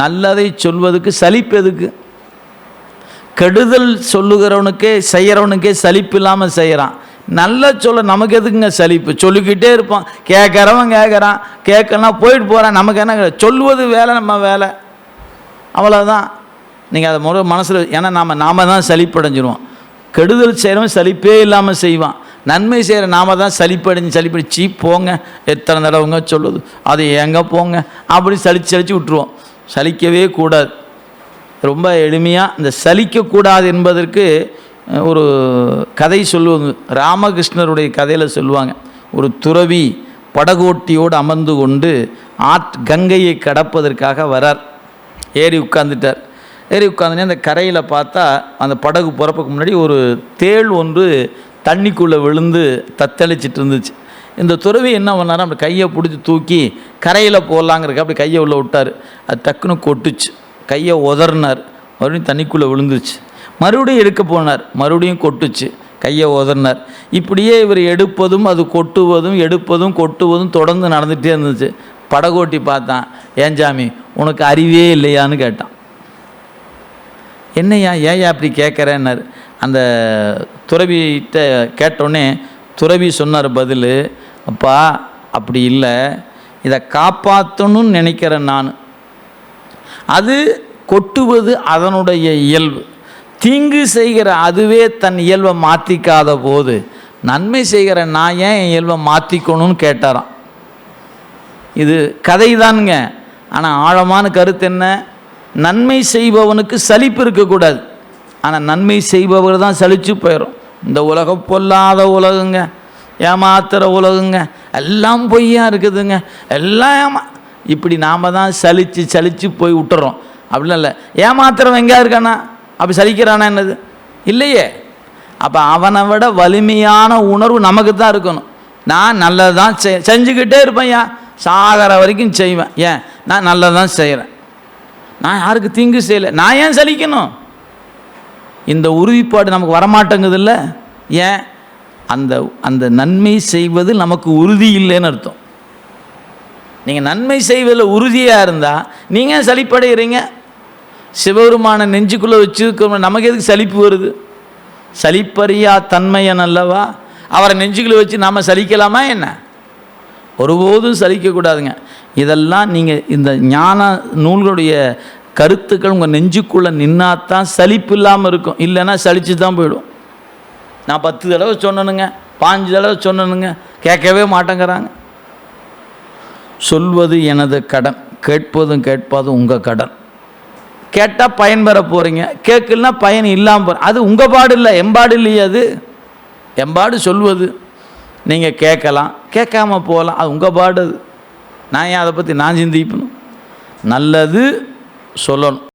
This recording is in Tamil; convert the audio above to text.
நல்லதை சொல்வதுக்கு சலிப்பு எதுக்கு கெடுதல் சொல்லுகிறவனுக்கே செய்கிறவனுக்கே சலிப்பு இல்லாமல் செய்கிறான் நல்ல சொல்ல நமக்கு எதுக்குங்க சலிப்பு? சொல்லிக்கிட்டே இருப்பான். கேட்குறவன் கேட்குறான். கேட்கலாம் போயிட்டு போகிறான் நமக்கு என்ன சொல்வது வேலை நம்ம வேலை. அவ்வளோதான் நீங்கள் அதை முறை மனசில் ஏன்னா நாம் நாம தான் சலிப்படைஞ்சிருவோம். கெடுதல் செய்கிறவன் சலிப்பே இல்லாமல் செய்வான். நன்மை செய்கிற நாம தான் சலிப்படைஞ்சு சீ போங்க. எத்தனை தடவைங்க சொல்லுது? அது எங்கே போங்க? அப்படி சளிச்சு சளிச்சு விட்டுருவோம். சலிக்கவே கூடாது. ரொம்ப எளிமையாக இந்த சலிக்கக்கூடாது என்பதற்கு ஒரு கதை சொல்லுவாங்க. ராமகிருஷ்ணருடைய கதையில் சொல்லுவாங்க. ஒரு துறவி படகோட்டியோடு அமர்ந்து கொண்டு ஆட் கங்கையை கடப்பதற்காக வரார். ஏறி உட்கார்ந்துட்டார். ஏறி உட்காந்துனே அந்த கரையில் பார்த்தா அந்த படகு புறப்புக்கு முன்னாடி ஒரு தேள் ஒன்று தண்ணிக்குள்ளே விழுந்து தத்தளிச்சிட்டு இருந்துச்சு. இந்த துறவி என்ன பண்ணார்? அப்படி கையை பிடிச்சி தூக்கி கரையில் போடலாங்கிறக்க அப்படி கையை உள்ளே விட்டார். அது டக்குன்னு கொட்டுச்சு. கையை உதறினார். மறுபடியும் தண்ணிக்குள்ளே விழுந்துச்சு மறுபடியும் எடுக்க போனார். மறுபடியும் கொட்டுச்சு. கையை உதறினார். இப்படியே இவர் எடுப்பதும் அது கொட்டுவதும் எடுப்பதும் கொட்டுவதும் தொடர்ந்து நடந்துகிட்டே இருந்துச்சு. படகோட்டி பார்த்தான். ஏன் சாமி உனக்கு அறிவே இல்லையான்னு கேட்டான். என்னய்யா ஏன் அப்படி கேட்குறேன்னாரு. அந்த துறவிகிட்ட கேட்டோடனே துறவி சொன்னார் பதில் அப்பா அப்படி இல்லை. இதை காப்பாற்றணும்னு நினைக்கிறேன் நான். அது கொட்டுவது அதனுடைய இயல்பு. தீங்கு செய்கிற அதுவே தன் இயல்பை மாற்றிக்காத போது நன்மை செய்கிற நான் ஏன் என் இயல்பை மாற்றிக்கணும்னு கேட்டாராம். இது கதை தானுங்க ஆனால் ஆழமான கருத்து என்ன? நன்மை செய்பவனுக்கு சலிப்பு இருக்கக்கூடாது. ஆனால் நன்மை செய்பவர் தான் சலிச்சு போயிடும் இந்த உலகம் பொல்லாத உலகங்க. ஏமாத்துகிற உலகங்க. எல்லாம் பொய்யா இருக்குதுங்க. எல்லாம் ஏமா இப்படி நாம் தான் சலித்து சலித்து போய் விட்டுறோம் அப்படிலாம் இல்லை. ஏமாத்துறவன் எங்கேயா இருக்கானா? அப்படி சலிக்கிறானா என்னது? இல்லையே. அப்போ அவனை விட வலிமையான உணர்வு நமக்கு தான் இருக்கணும். நான் நல்லது தான் செய் செஞ்சுக்கிட்டே இருப்பேன்யா சாகிற வரைக்கும் செய்வேன். ஏன்? நான் நல்லது தான் செய்கிறேன் நான் யாருக்கு தீங்கு செய்யலை. நான் ஏன் சலிக்கணும்? இந்த உறுதிப்பாடு நமக்கு வரமாட்டேங்குதுல்ல? ஏன்? அந்த அந்த நன்மை செய்வது நமக்கு உறுதி இல்லைன்னு அர்த்தம். நீங்கள் நன்மை செய்வதில் உறுதியாக இருந்தால் நீங்கள் சலிப்படைகிறீங்க சிவபெருமான நெஞ்சுக்குள்ளே வச்சுருக்க நமக்கு எதுக்கு சலிப்பு வருது? சலிப்பறியா தன்மையன் அல்லவா? அவரை நெஞ்சுக்குள்ளே வச்சு நாம் சலிக்கலாமா என்ன? ஒருபோதும் சலிக்கக்கூடாதுங்க. இதெல்லாம் நீங்கள் இந்த ஞான நூல்களுடைய கருத்துக்கள் உங்கள் நெஞ்சுக்குள்ளே நின்னாதான் சலிப்பு இல்லாமல் இருக்கும். இல்லைன்னா சலித்து தான் போயிடும். நான் பத்து தடவை சொன்னனுங்க பாஞ்சு தடவை சொன்னனுங்க கேட்கவே மாட்டேங்கிறாங்க. சொல்வது எனது கடன் கேட்பதும் கேட்பதும் உங்கள் கடன். கேட்டால் பயன் பெற போகிறீங்க கேட்கலனா பயன் இல்லாமல் போகிற அது உங்கள் பாடு இல்லை எம்பாடு இல்லையே அது. எம்பாடு சொல்வது நீங்கள் கேட்கலாம் கேட்காம போகலாம் அது உங்கள் பாடு அது. நான் ஏன் அதை பற்றி நான் சிந்திக்கணும்? நல்லது சொல்லணும்.